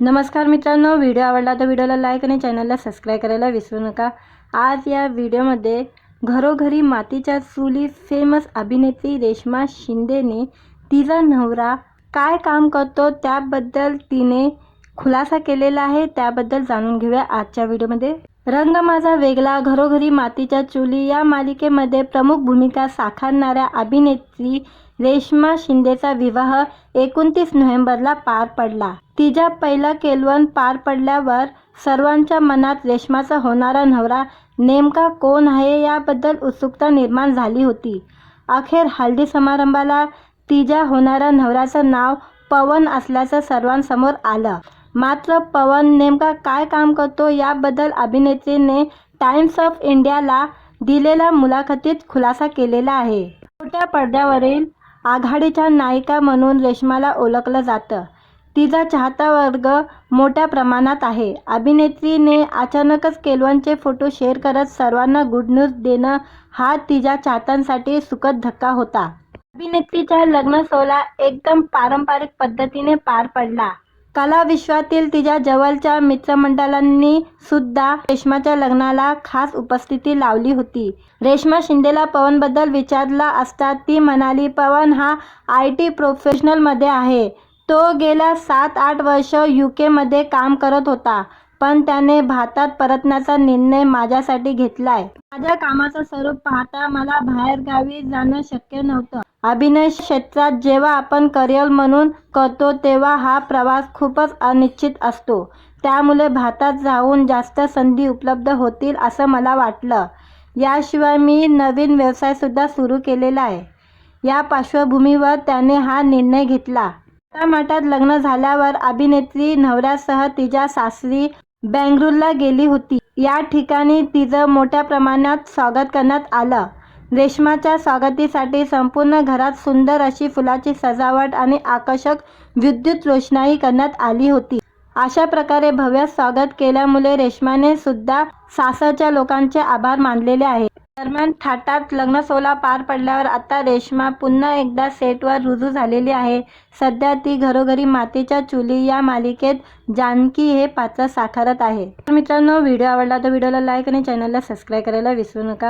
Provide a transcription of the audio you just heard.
नमस्कार मित्रांनो व्हिडिओ आवडला तर व्हिडिओला लाईक आणि चॅनलला सबस्क्राईब करायला विसरू नका. आज या व्हिडिओमध्ये घरोघरी मातीच्या चुली फेमस अभिनेत्री रेश्मा शिंदेने तिचा नवरा काय काम करतो त्याबद्दल तिने खुलासा केलेला आहे त्याबद्दल जाणून घेऊया आजच्या व्हिडिओमध्ये. रंग माझा वेगळा घरोघरी मातीच्या चुली या मालिकेमध्ये प्रमुख भूमिका साकारणाऱ्या अभिनेत्री रेश्मा शिंदेचा विवाह एकोणतीस नोव्हेंबरला पार पडला. तिच्या पहिला केलवन पार पडल्यावर सर्वांच्या मनात रेश्माचा होणारा नवरा नेमका कोण आहे याबद्दल उत्सुकता निर्माण झाली होती. अखेर हल्दी समारंभाला तिच्या होणाऱ्या नवऱ्याचं नाव पवन असल्याचं सर्वांसमोर आलं. मात्र पवन नेमका काय काम करतो याबद्दल अभिनेत्रीने टाइम्स ऑफ इंडियाला दिलेल्या मुलाखतीत खुलासा केलेला आहे. छोट्या पडद्यावरील आघाडीच्या नायिका म्हणून रेश्माला ओळखलं जातं. तिचा चाहता वर्ग मोठ्या प्रमाणात आहे. अभिनेत्रीने अचानकच केलवनचे फोटो शेअर करत सर्वांना गुड न्यूज देणं हा तिच्या चाहत्यांसाठी सुखद धक्का होता. अभिनेत्रीचा लग्न सोहळा एकदम पारंपरिक पद्धतीने पार पडला. कला विश्वातील तिच्या जवळच्या मित्रमंडळांनी सुद्धा रेश्माच्या लग्नाला खास उपस्थिती लावली होती. रेश्मा शिंदेला पवनबद्दल विचारला असता ती म्हणाली पवन हा आय टी प्रोफेशनलमध्ये आहे. तो गेल्या सात आठ वर्ष यू केमध्ये काम करत होता पण त्याने भारतात परतण्याचा निर्णय माझ्यासाठी घेतलाय. माझ्या कामाचं स्वरूप पाहता मला बाहेरगावी जाणं शक्य नव्हतं. अभिनय क्षेत्रात जेव्हा आपण करिअर म्हणून करतो तेव्हा हा प्रवास खूपच अनिश्चित असतो. त्यामुळे भारतात जाऊन जास्त संधी उपलब्ध होतील असं मला वाटलं. याशिवाय मी नवीन व्यवसायसुद्धा सुरू केलेला आहे. या पार्श्वभूमीवर त्याने हा निर्णय घेतला. मठात लग्न झाल्यावर अभिनेत्री नवऱ्यासह तिच्या सासरी बंगळुरूला गेली होती. या ठिकाणी तिचं मोठ्या प्रमाणात स्वागत करण्यात आलं. रेश्माच्या स्वागतीसाठी संपूर्ण घरात सुंदर अशी फुलाची सजावट आणि आकर्षक विद्युत रोषणाई करण्यात आली होती. अशा प्रकारे भव्य स्वागत केल्यामुळे रेश्माने सुद्धा सासरच्या लोकांचे आभार मानलेले आहे दरम्यान थाटात लग्न सोहळा पार पडल्यावर आता रेश्मा पुन्हा एकदा सेटवर रुजू झालेली आहे. सध्या ती घरोघरी मातीच्या चुली या मालिकेत जानकी हे पात्र साकारत आहे. तर मित्रांनो व्हिडिओ आवडला तर व्हिडिओला लाईक आणि चॅनलला सबस्क्राईब करायला विसरू नका.